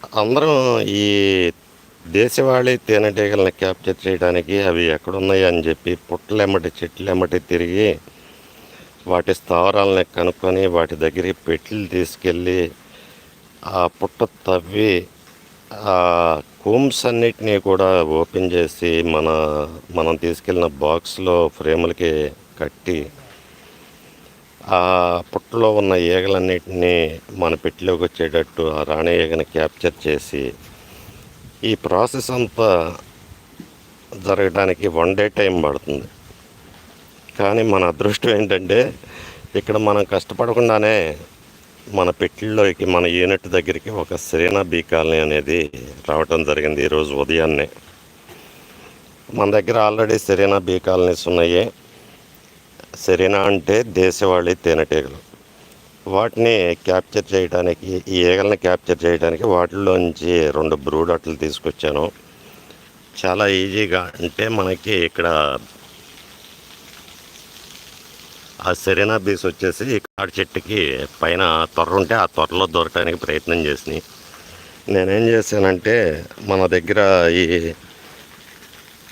అందరం ఈ దేశవాళీ తేనెటీగలను క్యాప్చర్ చేయడానికి అవి ఎక్కడున్నాయి అని చెప్పి పుట్టలెమ్మటి చెట్లెమ్మటి తిరిగి వాటి స్థావరాలని కనుక్కొని వాటి దగ్గరికి పెట్లు తీసుకెళ్ళి ఆ పుట్ట తవ్వి ఆ కూమ్స్ అన్నిటినీ కూడా ఓపెన్ చేసి మన మనం తీసుకెళ్ళిన బాక్స్లో ఫ్రేములకి కట్టి ఆ పుట్టలో ఉన్న ఈగలన్నిటినీ మన పెట్టిలోకి వచ్చేటట్టు ఆ రాణి ఈగని క్యాప్చర్ చేసి ఈ ప్రాసెస్ అంతా జరగడానికి వన్ డే టైం పడుతుంది. కానీ మన అదృష్టం ఏంటంటే ఇక్కడ మనం కష్టపడకుండానే మన పెట్టిల్లోకి మన యూనిట్ దగ్గరికి ఒక సెరీనా బీ కాలనీ అనేది రావటం జరిగింది ఈరోజు ఉదయాన్నే. మన దగ్గర ఆల్రెడీ సెరీనా బీ కాలనీస్ ఉన్నాయి. సెరీనా అంటే దేశవాళీ తేనెటీగలు. వాటిని క్యాప్చర్ చేయడానికి ఈ ఈగలను క్యాప్చర్ చేయడానికి వాటిలోంచి రెండు బ్రూడ్ అట్లు తీసుకొచ్చాను. చాలా ఈజీగా అంటే మనకి ఇక్కడ ఆ సెరీనా బీస్ వచ్చేసి ఈ చెట్టుకి పైన త్వర ఉంటే ఆ త్వరలో దొరకడానికి ప్రయత్నం చేసినాయి. నేనేం చేశానంటే మన దగ్గర ఈ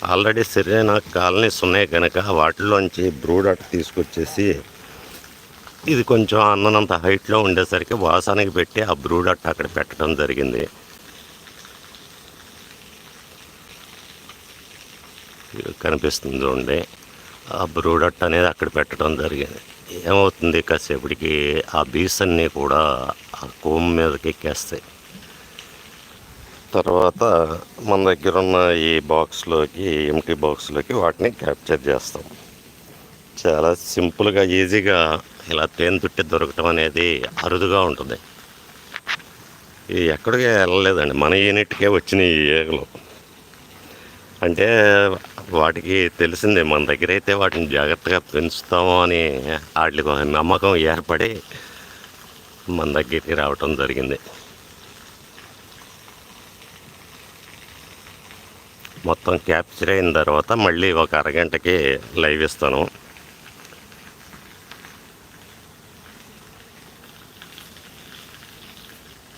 ఆల్రెడీ సరైన కాలనీస్ ఉన్నాయి కనుక వాటిలోంచి బ్రూడ్ అట్ తీసుకొచ్చేసి ఇది కొంచెం అన్ననంత హైట్లో ఉండేసరికి వాసానికి పెట్టి ఆ బ్రూడ్ అక్కడ పెట్టడం జరిగింది. కనిపిస్తుంది చూడండి. ఆ బ్రూడ్ అనేది అక్కడ పెట్టడం జరిగింది. ఏమవుతుంది కాసేపటికి ఆ బీస్ అన్నీ కూడా ఆ కోమ్ మీదకి ఎక్కేస్తాయి. తర్వాత మన దగ్గర ఉన్న ఈ బాక్స్లోకి ఎంటీ బాక్స్లోకి వాటిని క్యాప్చర్ చేస్తాం. చాలా సింపుల్గా ఈజీగా ఇలా తేనె తుట్టి దొరకటం అనేది అరుదుగా ఉంటుంది. ఇది ఎక్కడికి వెళ్ళలేదండి. మన యూనిట్కే వచ్చిన ఈ ఈగలు అంటే వాటికి తెలిసిందే మన దగ్గర అయితే వాటిని జాగ్రత్తగా పెంచుతాము అని వాటికి నమ్మకం ఏర్పడి మన దగ్గరికి రావటం జరిగింది. మొత్తం క్యాప్చర్ అయిన తర్వాత మళ్ళీ ఒక అరగంటకి లైవ్ ఇస్తాను.